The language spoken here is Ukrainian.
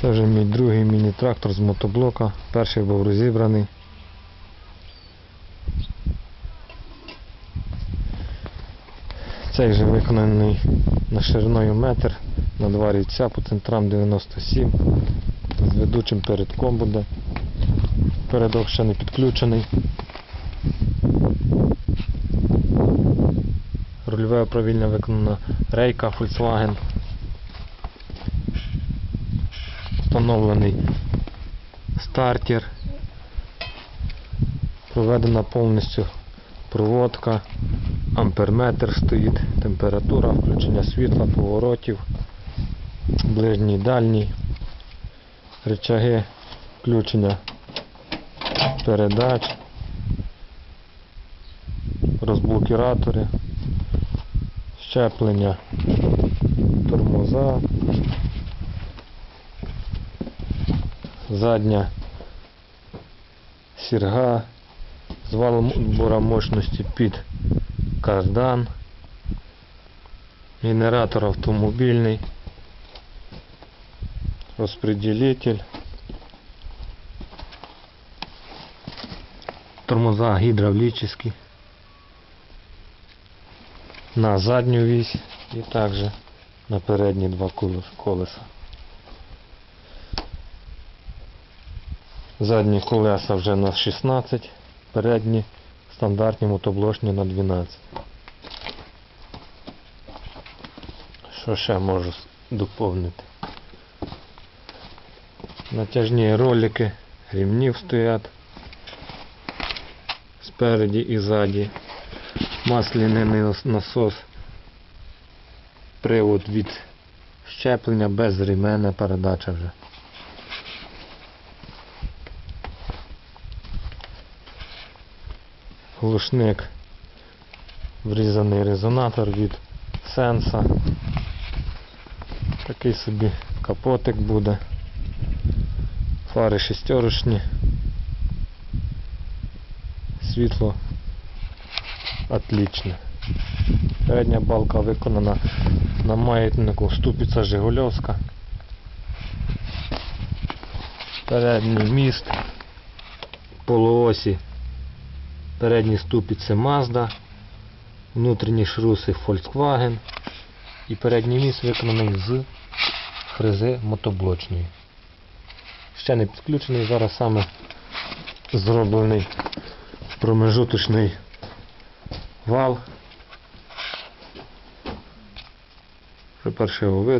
Це вже мій другий міні-трактор з мотоблока. Перший був розібраний. Цей вже виконаний на шириною метр, на два рівця по центрам 97. З ведучим передком буде. Передок ще не підключений. Рульове управління виконано рейка Volkswagen. Встановлений стартер. Проведена повністю проводка. Амперметр стоїть, температура, включення світла, поворотів, ближній дальній, рычаги, включення передач, розблокіратори, щеплення, тормоза, задня сірга, з валом отбора мощності під кардан, генератор автомобільний, розпределитель, тормоза гідравлічні. На задню вісь і також на передні два колеса. Задні колеса вже на 16, передні стандартні мотоблочні на 12. Що ще можу доповнити? Натяжні ролики, ремнів стоять спереді і ззаді. Масляний насос, привод від щеплення без ременна передача вже. Глушник, врізаний резонатор від сенса. Такий собі капотик буде. Фари шестерочні. Світло отличне. Передня балка виконана на маятнику ступиця Жигульовська. Передній міст полуосі Передні ступиці Mazda, внутрішні шруси Volkswagen і передній міст виконаний з фрези мотоблочної. Ще не підключений, зараз саме зроблений промежуточний вал. Перше його видно.